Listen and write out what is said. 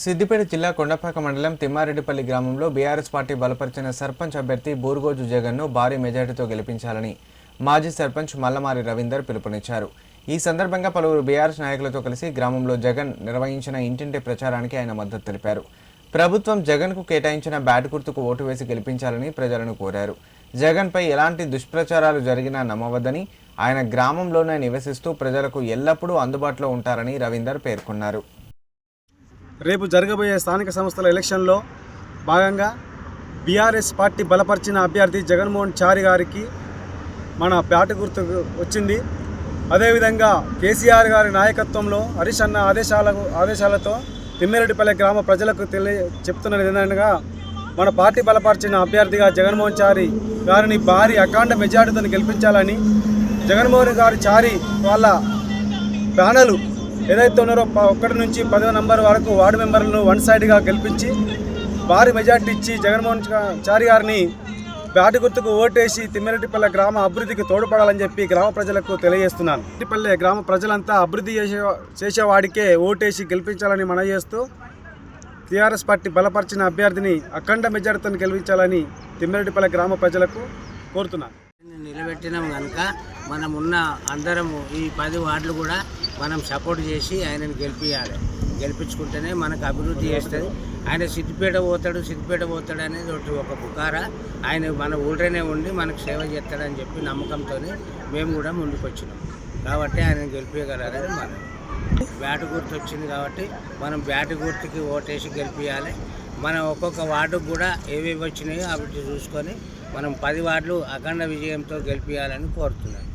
సిద్దిపేట జిల్లా కొండపాక మండలం తిమ్మారెడ్డిపల్లి గ్రామంలో బీఆర్ఎస్ పార్టీ బలపరిచిన సర్పంచ్ అభ్యర్థి బూర్గోజు జగన్ను భారీ మెజార్టీతో గెలిపించాలని మాజీ సర్పంచ్ మల్లమారి రవీందర్ పిలుపునిచ్చారు. ఈ సందర్భంగా పలువురు బీఆర్ఎస్ నాయకులతో కలిసి గ్రామంలో జగన్ నిర్వహించిన ఇంటింటి ప్రచారానికి ఆయన మద్దతు తెలిపారు. ప్రభుత్వం జగన్కు కేటాయించిన బ్యాట్ గుర్తుకు ఓటు వేసి గెలిపించాలని ప్రజలను కోరారు. జగన్పై ఎలాంటి దుష్ప్రచారాలు జరిగినా నమ్మవద్దని ఆయన గ్రామంలోనే నివసిస్తూ ప్రజలకు ఎల్లప్పుడూ అందుబాటులో ఉంటారని రవీందర్ పేర్కొన్నారు. రేపు జరగబోయే స్థానిక సంస్థల ఎలక్షన్లో భాగంగా బీఆర్ఎస్ పార్టీ బలపరిచిన అభ్యర్థి జగన్మోహన్ చారి గారికి మన పేట గుర్తు వచ్చింది. అదేవిధంగా కేసీఆర్ గారి నాయకత్వంలో హరీష్ అన్న ఆదేశాలకు ఆదేశాలతో తిమ్మిరెడ్డిపల్లె గ్రామ ప్రజలకు తెలియ చెప్తున్నది ఏంటనగా మన పార్టీ బలపరిచిన అభ్యర్థిగా జగన్మోహన్ చారి గారిని భారీ అఖండ మెజార్టీతో గెలిపించాలని జగన్మోహన్ గారి చారి వాళ్ళ ప్యానలు ఏదైతే ఉన్నారో ఒక్కటి ఒకటి నుంచి పదో నంబర్ వరకు వార్డు మెంబర్లను వన్ సైడ్గా గెలిపించి భారీ మెజార్టీ ఇచ్చి జగన్మోహన్ చారి గారిని బ్యాటు గుర్తుకు ఓటేసి తిమ్మిరెడ్డిపల్లె గ్రామ అభివృద్ధికి తోడ్పడాలని చెప్పి గ్రామ ప్రజలకు తెలియజేస్తున్నాను. రెడ్డిపల్లె గ్రామ ప్రజలంతా అభివృద్ధి చేసే చేసేవాడికే ఓటేసి గెలిపించాలని మనవి చేస్తూ టీఆర్ఎస్ పార్టీ బలపరిచిన అభ్యర్థిని అఖండ మెజార్టీతో గెలిపించాలని తిమ్మిరెడ్డిపల్లె గ్రామ ప్రజలకు కోరుతున్నాను. నిలబెట్టినాం కనుక మనం ఉన్న అందరము ఈ పది వార్డులు కూడా మనం సపోర్ట్ చేసి ఆయనను గెలిపించాలి గెలిపించుకుంటేనే మనకు అభివృద్ధి చేస్తుంది. ఆయన సిద్దిపేట పోతాడు సిద్దిపేట పోతాడు అనేది ఒకటి ఒక పుకార. ఆయన మన ఊళ్ళోనే ఉండి మనకు సేవ చేస్తాడని చెప్పి నమ్మకంతో మేము కూడా ముందుకు వచ్చినాం కాబట్టి ఆయన గెలిపించగలరని మనం బ్యాటు గుర్తు వచ్చింది కాబట్టి మనం బ్యాటు గుర్తుకి ఓటేసి గెలిపించాలి మనం ఒక్కొక్క వార్డుకు కూడా ఏవేవి వచ్చినాయో అవి చూసుకొని మనం పది వార్డులు అఖండ విజయంతో గెలిపించాలని కోరుతున్నాను.